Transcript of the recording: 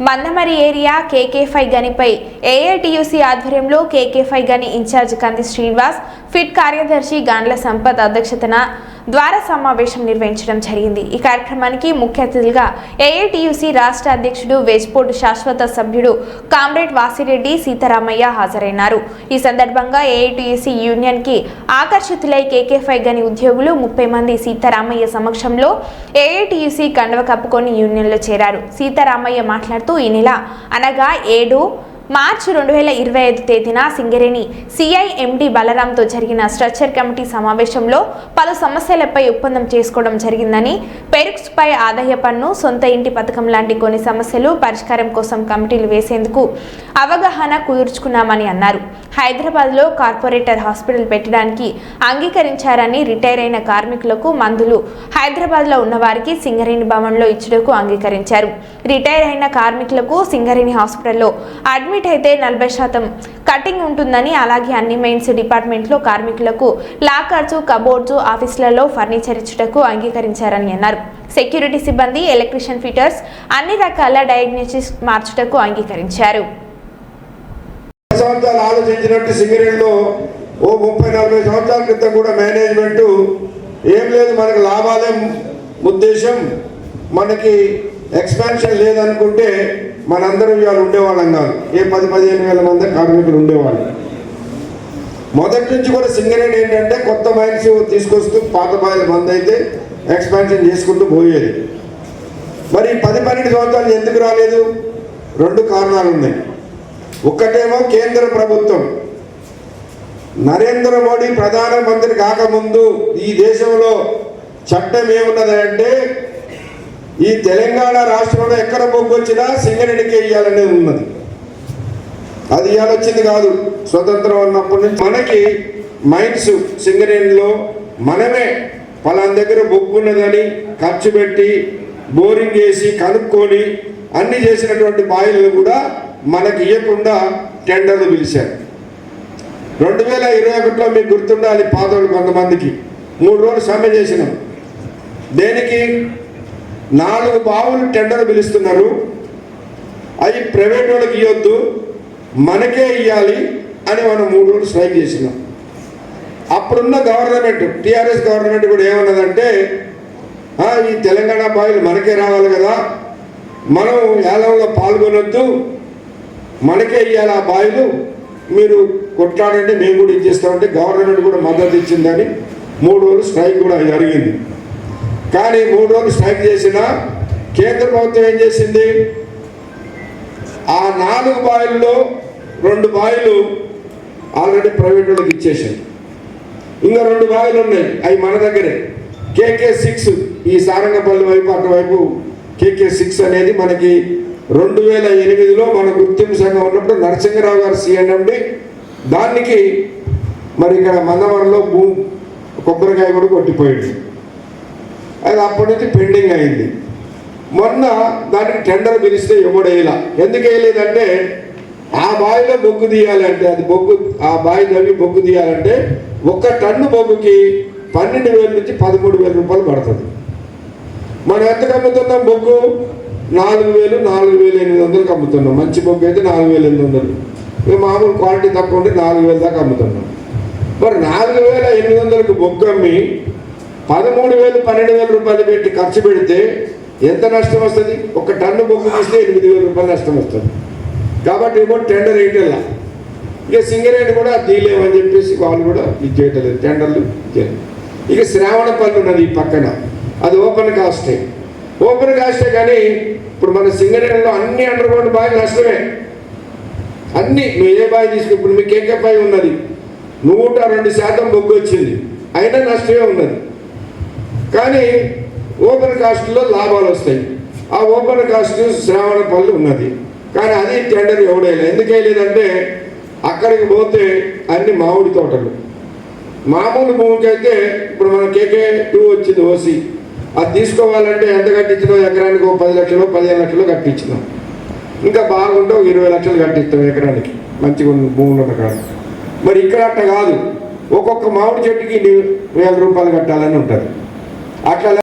Mandamarri area KK five గనిపై AITUC ఆధ్వర్యంలో KK five గని in charge Kandi Srinivas fit కార్యదర్శి గాండ్ల సంపత్ అధ్యక్షతన ద్వార సమావేశం నిర్వహించడం జరిగింది. ఈ కార్యక్రమానికి ముఖ్య అతిథులుగా ఏఐటియుసి రాష్ట్ర అధ్యక్షుడు వెజ్పోర్టు శాశ్వత సభ్యుడు కామ్రేడ్ వాసిరెడ్డి సీతారామయ్య హాజరైనారు. ఈ సందర్భంగా ఏఐటియుసి యూనియన్కి ఆకర్షితులై కేకే ఫైవ్ గని ఉద్యోగులు ముప్పై మంది సీతారామయ్య సమక్షంలో ఏఐటియుసి కండవ కప్పుకొని యూనియన్లో చేరారు. సీతారామయ్య మాట్లాడుతూ ఈ నెల అనగా ఏడు మార్చి రెండు వేల ఇరవై ఐదు తేదీన సింగరేణి సిఐఎండి బలరాంతో జరిగిన స్ట్రక్చర్ కమిటీ సమావేశంలో పలు సమస్యలపై ఒప్పందం చేసుకోవడం జరిగిందని పెరుక్స్పై ఆదాయ పన్ను సొంత ఇంటి పథకం లాంటి కొన్ని సమస్యలు పరిష్కారం కోసం కమిటీలు వేసేందుకు అవగాహన కుదుర్చుకున్నామని అన్నారు. హైదరాబాద్లో కార్పొరేటర్ హాస్పిటల్ పెట్టడానికి అంగీకరించారని రిటైర్ అయిన కార్మికులకు మందులు. హైదరాబాద్లో ఉన్నవారికి సింగరేణి భవన్లో ఇచ్చుటకు అంగీకరించారు. రిటైర్ అయిన కార్మికులకు సింగరేణి హాస్పిటల్లో అడ్మిట్ అయితే నలభై శాతం కటింగ్ ఉంటుందని అలాగే అన్ని మెయిన్స్ డిపార్ట్మెంట్లో కార్మికులకు లాకర్స్ కబోర్డ్స్ ఆఫీసులలో ఫర్నిచర్ ఇచ్చుటకు అంగీకరించారని అన్నారు. సెక్యూరిటీ సిబ్బంది ఎలక్ట్రీషియన్ ఫిటర్స్ అన్ని రకాల డయాగ్నోసిస్ మార్చుటకు అంగీకరించారు. ఆలోచించినట్టు సింగరేణిలో ఓ ముప్పై నలభై సంవత్సరాల క్రితం కూడా మేనేజ్మెంట్ ఏం లేదు మనకు లాభాలే ఉద్దేశం మనకి ఎక్స్పాన్షన్ లేదనుకుంటే మనందరం ఇవాళ ఉండేవాళ్ళం కాదు. ఏ పది పదిహేను వేల మంది కార్మికులు ఉండేవాళ్ళు. మొదటి నుంచి కూడా సింగరేణి ఏంటంటే కొత్త మైన్స్ తీసుకొస్తూ పాత బాయిల మంది అయితే ఎక్స్పాన్షన్ చేసుకుంటూ పోయేది. మరి పది పన్నెండు సంవత్సరాలు ఎందుకు రాలేదు? రెండు కారణాలు ఉన్నాయి. ఒక్కటేమో కేంద్ర ప్రభుత్వం. నరేంద్ర మోడీ ప్రధానమంత్రి కాకముందు ఈ దేశంలో చట్టం ఏమున్నదంటే ఈ తెలంగాణ రాష్ట్రంలో ఎక్కడ బొగ్గు వచ్చినా సింగరెడ్డికి ఇవ్వాలనేది ఉన్నది. అది ఇవాళ వచ్చింది కాదు. స్వతంత్రం ఉన్నప్పటి నుంచి మనకి మైన్స్ సింగరేణిలో మనమే పలానా దగ్గర బొగ్గు ఉన్నదని ఖర్చు పెట్టి బోరింగ్ చేసి కనుక్కొని అన్ని చేసినటువంటి బాయిలు కూడా మనకి ఇవ్వకుండా టెండర్లు పిలిచారు. రెండు వేల ఇరవై ఒకటిలో మీకు గుర్తుండాలి పాతోళ్ళు కొంతమందికి. మూడు రోజులు సమ్మె చేసినాం. దేనికి? నాలుగు బావులు టెండర్ పిలుస్తున్నారు. అవి ప్రైవేట్ వాళ్ళకి ఇవ్వద్దు మనకే ఇవ్వాలి అని మనం మూడు రోజులు స్ట్రైక్ చేసినాం. అప్పుడున్న గవర్నమెంట్ టీఆర్ఎస్ గవర్నమెంట్ కూడా ఏమన్నదంటే ఈ తెలంగాణ బావిలు మనకే రావాలి కదా మనం ఏలంలో పాల్గొనొద్దు మనకే ఇవ్వాలి ఆ బావిలు మీరు కొట్లాడంటే మేము కూడా ఇచ్చేస్తామంటే గవర్నమెంట్ కూడా మద్దతు ఇచ్చిందని మూడు రోజులు స్ట్రైక్ కూడా జరిగింది. కానీ మూడు రోజులు స్ట్రైక్ చేసిన కేంద్ర ప్రభుత్వం ఏం చేసింది? ఆ నాలుగు బాయిల్లో రెండు బాయిలు ఆల్రెడీ ప్రైవేట్ వాళ్ళకి ఇచ్చేసింది ఇంకా రెండు బావిలు ఉన్నాయి అవి మన దగ్గరే. కేకే సిక్స్ ఈ సారంగపల్లి వైపు అటువైపు కేకే సిక్స్ అనేది మనకి రెండు వేల ఎనిమిదిలో మన గుర్తింపు సంఘం ఉన్నప్పుడు నరసింహరావు గారు సీఎండి దానికి మరి ఇక్కడ మందవరంలో భూ కొబ్బరికాయ కూడా కొట్టిపోయాడు. అది అప్పటి నుంచి పెండింగ్ అయింది. మొన్న దానికి టెండర్ పిలిస్తే ఇవ్వడేలా ఎందుకు వేయలేదంటే ఆ బావిలో బొగ్గు తీయాలంటే అది బొగ్గు ఆ బావి తవ్వి బొగ్గు తీయాలంటే ఒక్క టన్ను బొగ్గుకి పన్నెండు వేల నుంచి పదమూడు వేల రూపాయలు పడుతుంది. మనం ఎంతకు అమ్ముతున్నాం బొగ్గు? నాలుగు వేలు నాలుగు వేలు ఎనిమిది వందలకు అమ్ముతున్నాం. మంచి బొగ్గు అయితే నాలుగు వేల ఎనిమిది వందలు. ఇక మామూలు క్వాలిటీ తక్కువ ఉంటే నాలుగు వేల దాకా అమ్ముతున్నాం. మరి నాలుగు వేల ఎనిమిది వందలకు బొగ్గు అమ్మి పదమూడు వేలు పన్నెండు వేల రూపాయలు పెట్టి ఖర్చు పెడితే ఎంత నష్టం వస్తుంది? ఒక టన్ను బొగ్గు తీస్తే ఎనిమిది వేల రూపాయలు నష్టం వస్తుంది. కాబట్టి ఏమో టెండర్ వేయటల్లా ఇక సింగరేణి కూడా తీయలేమని చెప్పేసి వాళ్ళు కూడా ఇది చేయటలేదు. టెండర్లు ఇచ్చారు ఇక శ్రావణపల్లి ఉన్నది ఈ పక్కన. అది ఓపెన్ కాస్టే. ఓపెన్ కాస్టే కానీ ఇప్పుడు మన సింగరేణిలో అన్ని అండర్ గ్రౌండ్ బాగా నష్టమే. అన్ని నువ్వు ఏ బావి తీసుకు ఇప్పుడు మీకు ఏకే బావి ఉన్నది. నూట రెండు శాతం బొగ్గు వచ్చింది. అయినా నష్టమే ఉన్నది. కానీ ఓపెన్ కాస్ట్లో లాభాలు వస్తాయి. ఆ ఓపెన్ కాస్ట్ శ్రావణపల్లి ఉన్నది. కానీ అది టెండర్ ఎవడేలా ఎందుకు వేయలేదంటే అక్కడికి పోతే అన్ని మామిడి తోటలు. మామూలు భూమికి అయితే ఇప్పుడు మన కేకే టూ వచ్చింది ఓసి అది తీసుకోవాలంటే ఎంత కట్టించినా ఎకరానికి ఒక పది లక్షలు పదిహేను లక్షలు కట్టించినాం. ఇంకా బాగుంటే ఒక ఇరవై లక్షలు కట్టిస్తాం ఎకరానికి. మంచిగా ఉన్న భూములు ఉన్న కాడ. మరి ఇక్కడ అట్ట కాదు. ఒక్కొక్క మామిడి చెట్టుకి వేల రూపాయలు కట్టాలని ఉంటుంది. aquela